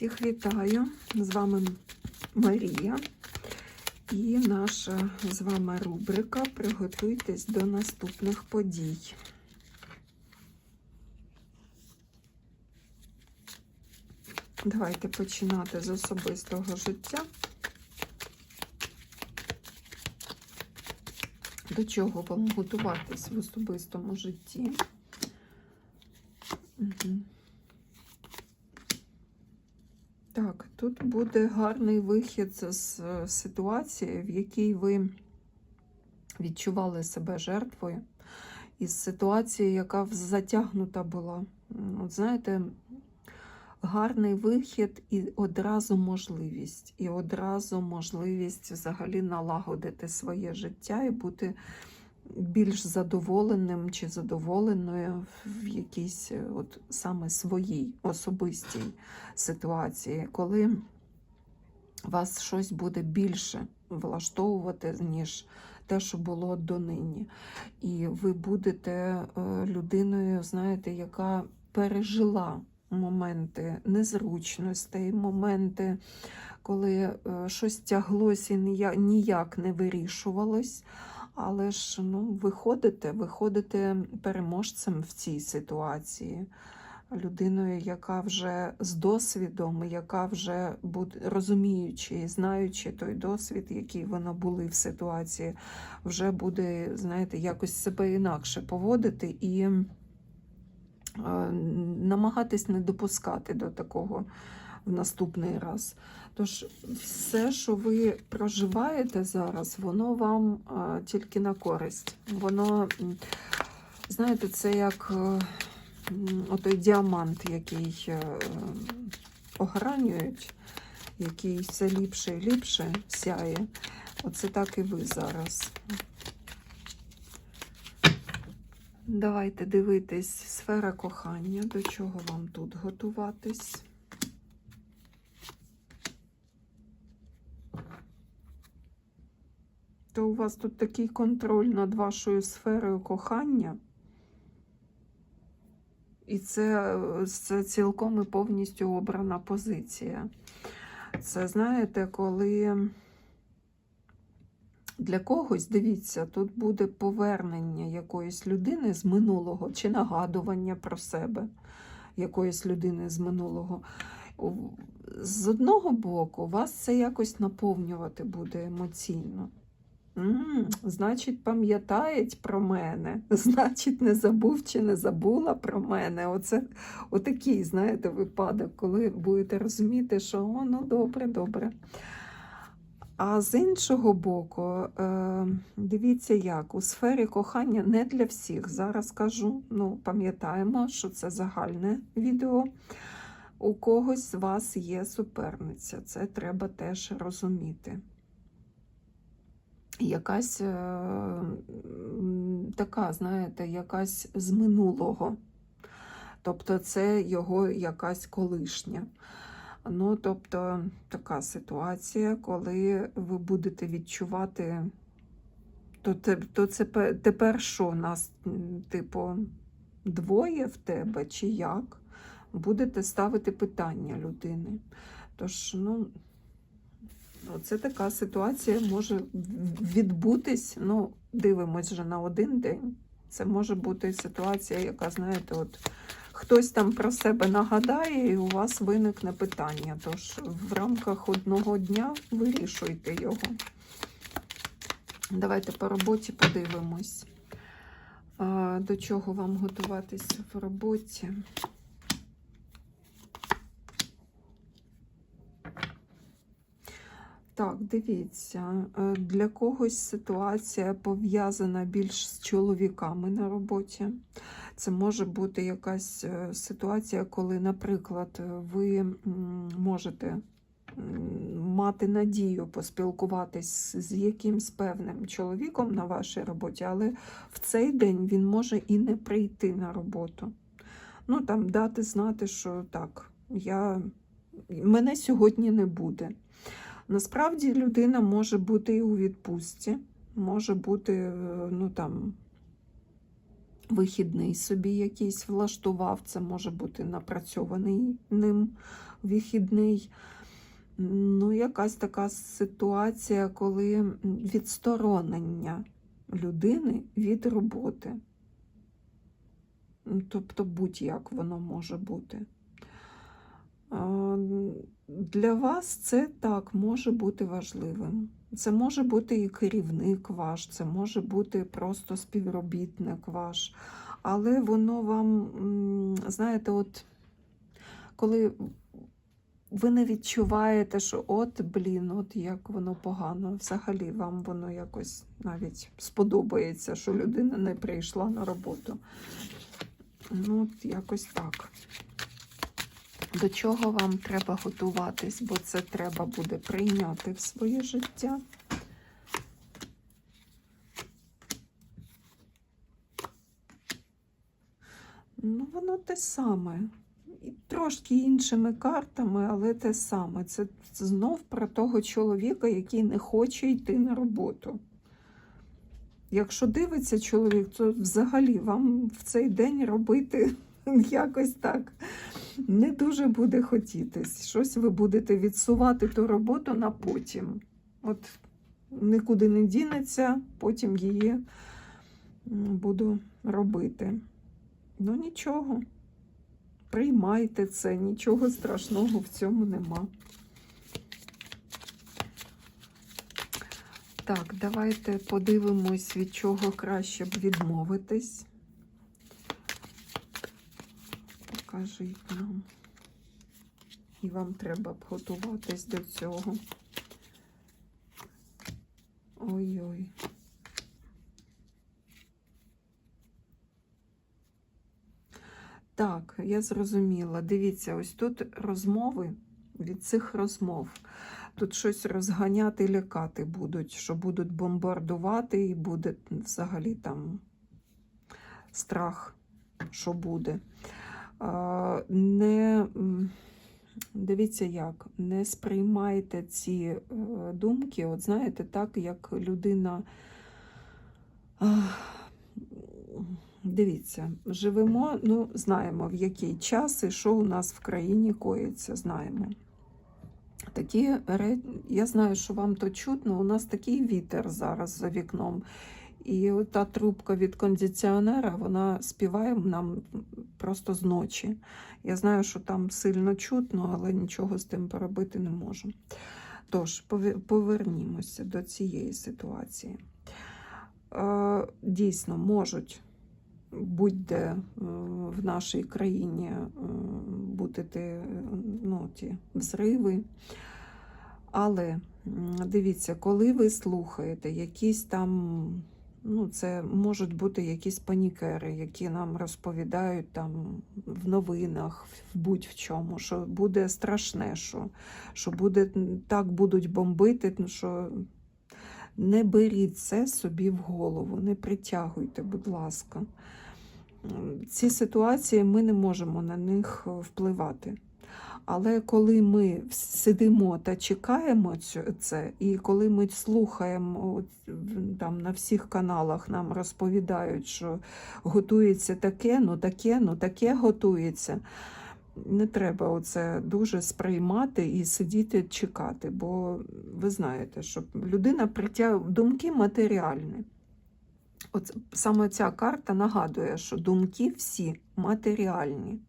Всіх вітаю! З вами Марія і наша з вами рубрика Приготуйтесь до наступних подій. Давайте починати з особистого життя. До чого вам готуватись в особистому житті? Угу. Так, тут буде гарний вихід з ситуації, в якій ви відчували себе жертвою, із ситуації, яка затягнута була. От знаєте, гарний вихід і одразу можливість. І одразу можливість взагалі налагодити своє життя і бути більш задоволеним чи задоволеною в якійсь от саме своїй особистій ситуації, коли вас щось буде більше влаштовувати, ніж те, що було донині. І ви будете людиною, знаєте, яка пережила моменти незручностей, моменти, коли щось тяглося і ніяк не вирішувалось. Але ж ну, виходите, виходите переможцем в цій ситуації, людиною, яка вже з досвідом, яка вже розуміючи і знаючи той досвід, який вона були в ситуації, вже буде, знаєте, якось себе інакше поводити і е, намагатись не допускати до такого в наступний раз. Тож, все, що ви проживаєте зараз, воно вам тільки на користь. Воно, знаєте, це як а, отой діамант, який а, огранюють, який все ліпше і ліпше сяє. Оце так і ви зараз. Давайте дивитись сфера кохання, до чого вам тут готуватись. То у вас тут такий контроль над вашою сферою кохання. І це, це цілком і повністю обрана позиція. Це, знаєте, коли для когось, дивіться, тут буде повернення якоїсь людини з минулого, чи нагадування про себе якоїсь людини з минулого. З одного боку, вас це якось наповнювати буде емоційно. М, Значить, пам'ятають про мене, значить, не забув чи не забула про мене. Оце отакий, знаєте, випадок, коли будете розуміти, що о, ну добре, добре. А з іншого боку, е, дивіться, як у сфері кохання не для всіх. Зараз кажу, ну, пам'ятаємо, що це загальне відео. У когось з вас є суперниця, це треба теж розуміти якась е, така, знаєте, якась з минулого. Тобто це його якась колишня. Ну, тобто, така ситуація, коли ви будете відчувати, то, то це тепер що нас, типу, двоє в тебе чи як? Будете ставити питання людини. Тож, ну. Оце така ситуація може відбутись. Ну, дивимось вже на один день. Це може бути ситуація, яка, знаєте, от хтось там про себе нагадає, і у вас виникне питання. Тож в рамках одного дня вирішуйте його. Давайте по роботі подивимось, до чого вам готуватися в роботі. Так, дивіться, е, для когось ситуація пов'язана більш з чоловіками на роботі. Це може бути якась е, ситуація, коли, наприклад, ви можете мати надію поспілкуватись з якимсь певним чоловіком на вашій роботі, але в цей день він може і не прийти на роботу. Ну, там дати знати, що так, я... мене сьогодні не буде. Насправді людина може бути і у відпустці, може бути, е, ну там, вихідний собі якийсь влаштував. Це може бути напрацьований ним вихідний. Ну, якась така ситуація, коли відсторонення людини від роботи. Тобто будь-як воно може бути. Для вас це так може бути важливим. Це може бути і керівник ваш, це може бути просто співробітник ваш. Але воно вам, знаєте, от коли ви не відчуваєте, що от, блін, от як воно погано, взагалі вам воно якось навіть сподобається, що людина не прийшла на роботу. Ну, от якось так. До чого вам треба готуватись, бо це треба буде прийняти в своє життя. Ну, воно те саме. І трошки іншими картами, але те саме. Це знов про того чоловіка, який не хоче йти на роботу. Якщо дивиться чоловік, то взагалі вам в цей день робити якось так не дуже буде хотітись. Щось ви будете відсувати ту роботу на потім. От нікуди не дінеться, потім її буду робити. Ну нічого. Приймайте це, нічого страшного в цьому нема. Так, давайте подивимось, від чого краще б відмовитись. Покажіть нам. І вам треба б готуватись до цього. Ой-ой. Так, я зрозуміла. Дивіться, ось тут розмови від цих розмов. Тут щось розганяти, лякати будуть, що будуть бомбардувати, і буде взагалі там страх, що буде. Не дивіться як, не сприймайте ці е, думки, от знаєте, так, як людина. Дивіться, живемо, ну, знаємо, в який час і що у нас в країні коїться, знаємо. Такі, я знаю, що вам то чутно, у нас такий вітер зараз за вікном. І та трубка від кондиціонера, вона співає нам просто з ночі. Я знаю, що там сильно чутно, але нічого з тим поробити не можу. Тож, повернімося до цієї ситуації. Е, Дійсно, можуть будь-де е, в нашій країні е, бути ті, ну, ті взриви. Але дивіться, коли ви слухаєте якісь там, ну, це можуть бути якісь панікери, які нам розповідають там в новинах, в будь-в чому, що буде страшне, що, що буде так будуть бомбити, ну, що не беріть це собі в голову, не притягуйте, будь ласка. Ці ситуації ми не можемо на них е, впливати. Але коли ми сидимо та чекаємо це, і коли ми слухаємо там на всіх каналах, нам розповідають, що готується таке, ну таке, ну таке готується. Не треба оце дуже сприймати і сидіти чекати, бо ви знаєте, що людина притягує думки матеріальні. От саме ця карта нагадує, що думки всі матеріальні.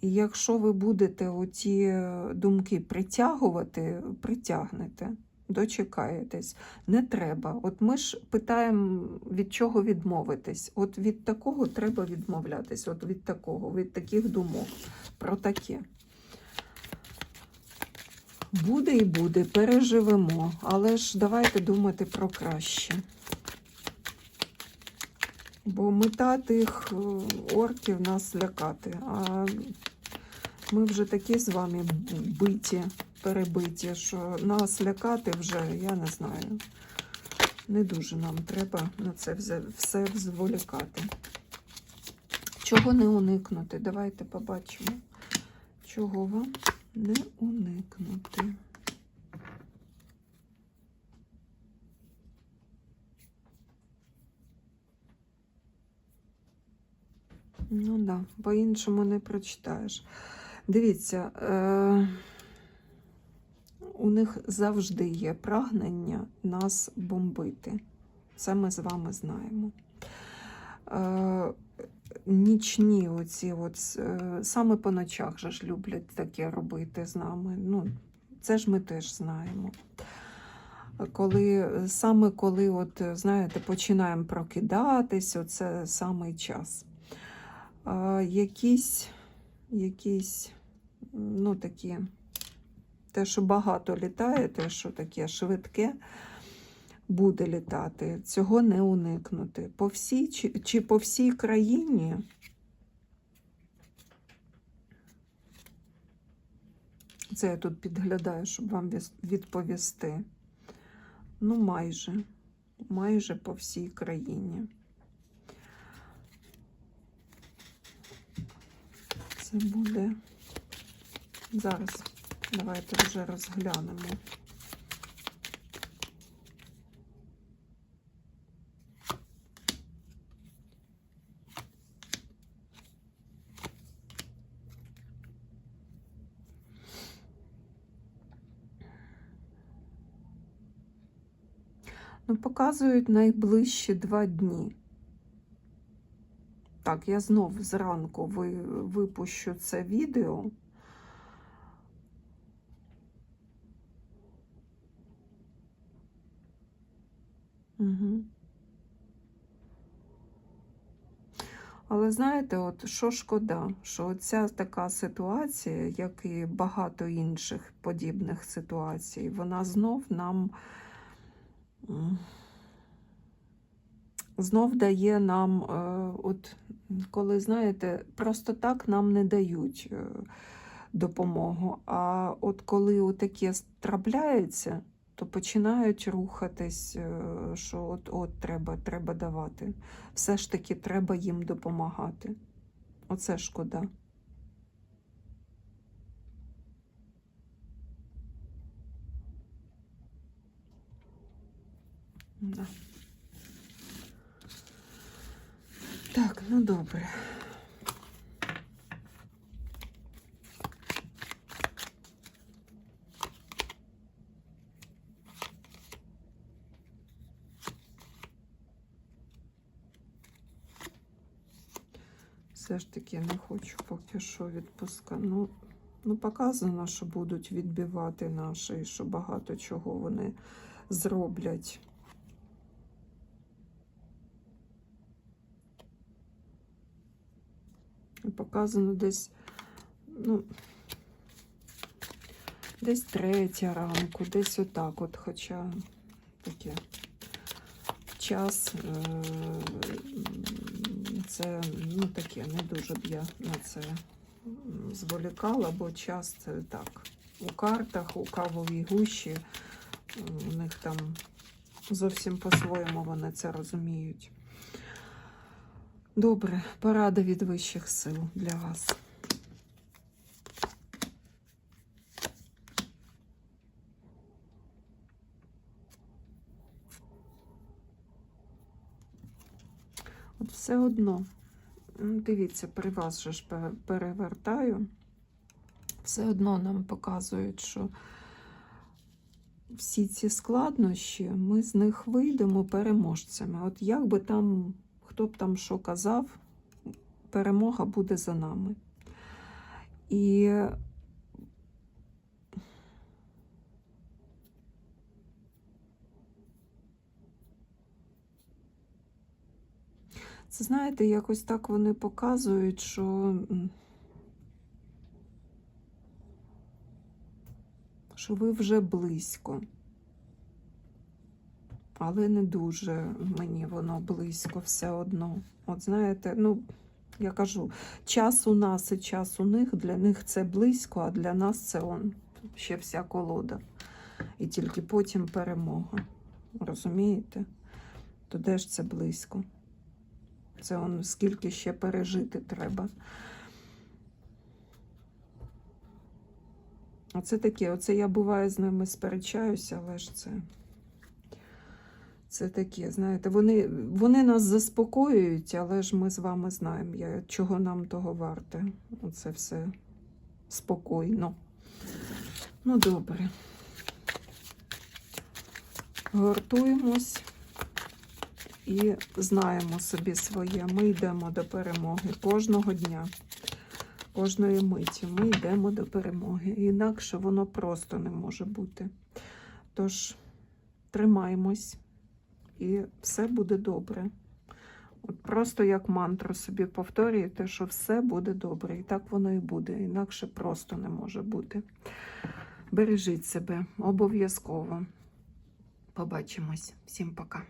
І якщо ви будете оті е, думки притягувати, притягнете, дочекаєтесь. Не треба. От ми ж питаємо, від чого відмовитись. От від такого треба відмовлятись, от від такого, від таких думок. Про таке. Буде і буде, переживемо, але ж давайте думати про краще. Бо мета тих е, орків нас лякати. А ми вже такі з вами биті, перебиті, що нас лякати вже, я не знаю. Не дуже нам треба на це все, зволікати. Чого не уникнути? Давайте побачимо, чого вам не уникнути. Ну да, по-іншому не прочитаєш. Дивіться, е- у них завжди є прагнення нас бомбити. Це ми з вами знаємо. Е- нічні оці от, е, саме по ночах же ж люблять таке робити з нами. Ну, це ж ми теж знаємо. Коли, саме коли, от, знаєте, починаємо прокидатись, оце самий час. А, якісь, якісь, ну такі, те, що багато літає, те, що таке швидке, буде літати. Цього не уникнути. По всій, чи, чи по всій країні. Це я тут підглядаю, щоб вам відповісти. Ну, майже, майже по всій країні. Це буде зараз. Давайте вже розглянемо. Ну, показують найближчі два дні. Так, я знов зранку ви, випущу це відео. Угу. Але знаєте, от що шкода, що ця така ситуація, як і багато інших подібних ситуацій, вона знов нам знов дає нам, е, от коли, знаєте, просто так нам не дають е, допомогу. А от коли таке трапляється, то починають рухатись, е, що от, от треба, треба давати. Все ж таки треба їм допомагати. Оце шкода. Да. Так, ну добре. Все ж таки не хочу поки що відпускати. Ну, ну, показано, що будуть відбивати наші, і що багато чого вони зроблять. Показано десь, ну, десь третя ранку, десь отак от, хоча таке час е, це ну таке, не дуже б я на це зволікала, бо час це так. У картах, у кавовій гущі, у них там зовсім по-своєму вони це розуміють. Добре, порада від вищих сил для вас. От все одно, дивіться, при вас же ж перевертаю, все одно нам показують, що всі ці складнощі, ми з них вийдемо переможцями. От як би там, хто б там що казав, перемога буде за нами. І це знаєте, якось так вони показують, що що ви вже близько. Але не дуже мені воно близько все одно. От знаєте, ну, я кажу, час у нас і час у них, для них це близько, а для нас це он ще вся колода. І тільки потім перемога. Розумієте? То де ж це близько? Це он скільки ще пережити треба. Оце таке, оце я буває з ними сперечаюся, але ж це. Це таке, знаєте, вони, вони нас заспокоюють, але ж ми з вами знаємо, я, чого нам того варте. Оце все спокійно. Ну, добре. Гортуємось і знаємо собі своє. Ми йдемо до перемоги кожного дня, кожної миті. Ми йдемо до перемоги. Інакше воно просто не може бути. Тож тримаємось, і все буде добре. От просто як мантру собі повторюєте, що все буде добре. І так воно і буде. Інакше просто не може бути. Бережіть себе обов'язково. Побачимось. Всім пока.